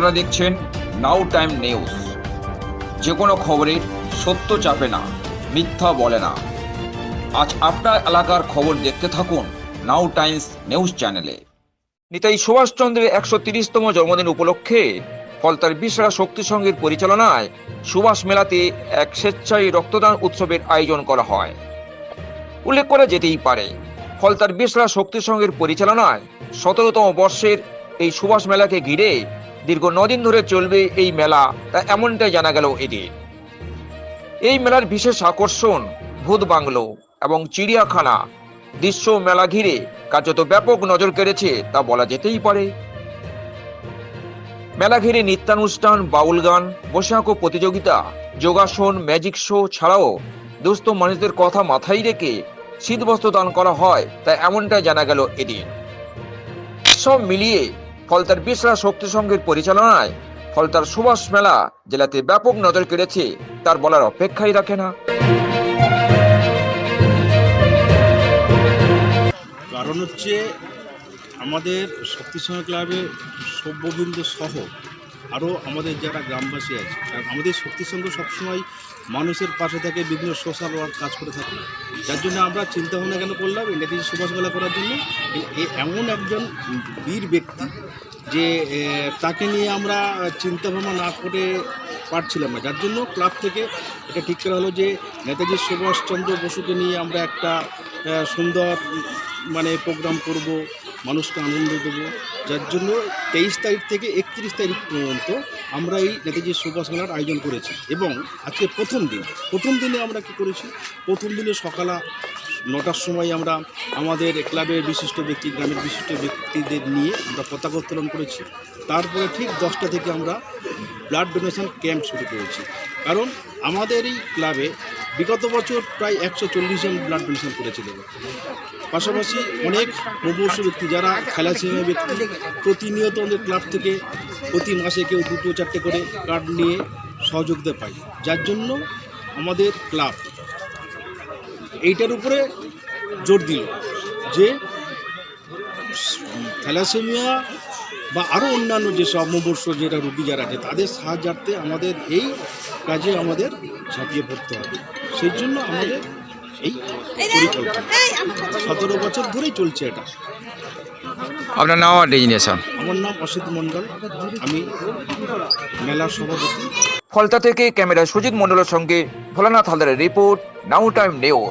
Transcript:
আপনারা দেখছেন নাও time news যে কোনো খবরের সত্য চাপে না, মিথ্যা বলে না। আজ আপনার এলাকার খবর দেখতে থাকুন নাও টাইমস নিউজ চ্যানেলে নেতাজি সুভাষচন্দ্রের একশো তিরিশতম জন্মদিন উপলক্ষে ফলতার বিশরা শক্তি সংঘের পরিচালনায় সুভাষ মেলাতে এক স্বেচ্ছায় রক্তদান উৎসবের আয়োজন করা হয়। উল্লেখ করা যেতেই পারে, ফলতার বিশরা শক্তি সংঘের পরিচালনায় সতেরোতম বর্ষের এই সুভাষ মেলাকে ঘিরে দীর্ঘ নদিন ধরে চলবে এই মেলা, তা এমনটাই জানা গেল এদিন। এই মেলার বিশেষ আকর্ষণ ভূত বাংলো এবং চিড়িয়াখানা। দৃশ্য মেলা ঘিরে কার্যত ব্যাপক নজর কেড়েছে, তা বলা যেতেই পারে। মেলা ঘিরে নিত্যানুষ্ঠান, বাউল গান বসে প্রতিযোগিতা, যোগাসন, ম্যাজিক শো ছাড়াও দুস্থ মানুষদের কথা মাথায় রেখে শীতবস্ত্র দান করা হয়, তা এমনটাই জানা গেল এদিন। সব মিলিয়ে ফলতার বিশ্রা শক্তি সংঘের পরিচালনায় ফলতার সুভাষ মেলা জেলাতে ব্যাপক নজর কেড়েছে। তার বলার অপেক্ষাই রাখে না। কারণ হচ্ছে আমাদের শক্তিসংঘ ক্লাবে সভ্যবৃন্দ সহ আরও আমাদের যারা গ্রামবাসী আছে কারণ আমাদের শক্তিসংঘ সবসময় মানুষের পাশে থাকে, বিভিন্ন সোশ্যাল ওয়ার্ক কাজ করে থাকে। যার জন্য আমরা চিন্তা ভাবনা কেন করলাম? এই নেতাজি সুভাষ মেলা করার জন্য। এমন একজন বীর ব্যক্তি যে তাকে নিয়ে আমরা চিন্তা ভাবনা না করে পারছিলাম না। যার জন্য ক্লাব থেকে এটা ঠিক করা হলো যে, নেতাজি সুভাষচন্দ্র বসুকে নিয়ে আমরা একটা সুন্দর মানে প্রোগ্রাম করব। মানুষকে আনন্দ দেবো। যার জন্য তেইশ তারিখ থেকে একত্রিশ তারিখ পর্যন্ত আমরা এই নেতাজি সুভাষ মেলার আয়োজন করেছি এবং আজকে প্রথম দিন। প্রথম দিনে আমরা কি করেছি? প্রথম দিনে সকালা নটার সময় আমরা আমাদের ক্লাবের বিশিষ্ট ব্যক্তি, গ্রামের বিশিষ্ট ব্যক্তিদের নিয়ে আমরা পতাকা উত্তোলন করেছি। তারপরে ঠিক দশটা থেকে আমরা ব্লাড ডোনেশন ক্যাম্প শুরু করেছি। কারণ আমাদের এই ক্লাবে বিগত বছর প্রায় একশো চল্লিশ জন ব্লাড ডোনেশন করেছিল। পাশাপাশি অনেক প্রবর্ষ ব্যক্তি যারা খেলাসীমা ব্যক্তি, প্রতিনিয়ত আমাদের ক্লাব থেকে প্রতি মাসে কেউ দুটো, চারটে করে কার্ড নিয়ে সহযোগিতা পাই যার জন্য আমাদের ক্লাব এইটার উপরে জোর দিল যে থ্যালাসেমিয়া বা আরও অন্যান্য যেসব অমবর্ষ যেটা রুগী যারা আছে তাদের সাহায্যার্থে আমাদের এই কাজে আমাদের ঝাঁপিয়ে পড়তে হবে। সেই জন্য আমাদের এই পরিকল্পনা। সতেরো বছর ধরেই চলছে এটা। আপনার নাম আর ডেজিনেশন আমার নাম অসিত মণ্ডল। আমি মেলা সভাপতি। ফলতা থেকে ক্যামেরা সুজিত মণ্ডলের সঙ্গে ভোলানাথ হালদারের রিপোর্ট নাও টাইম নিউজ।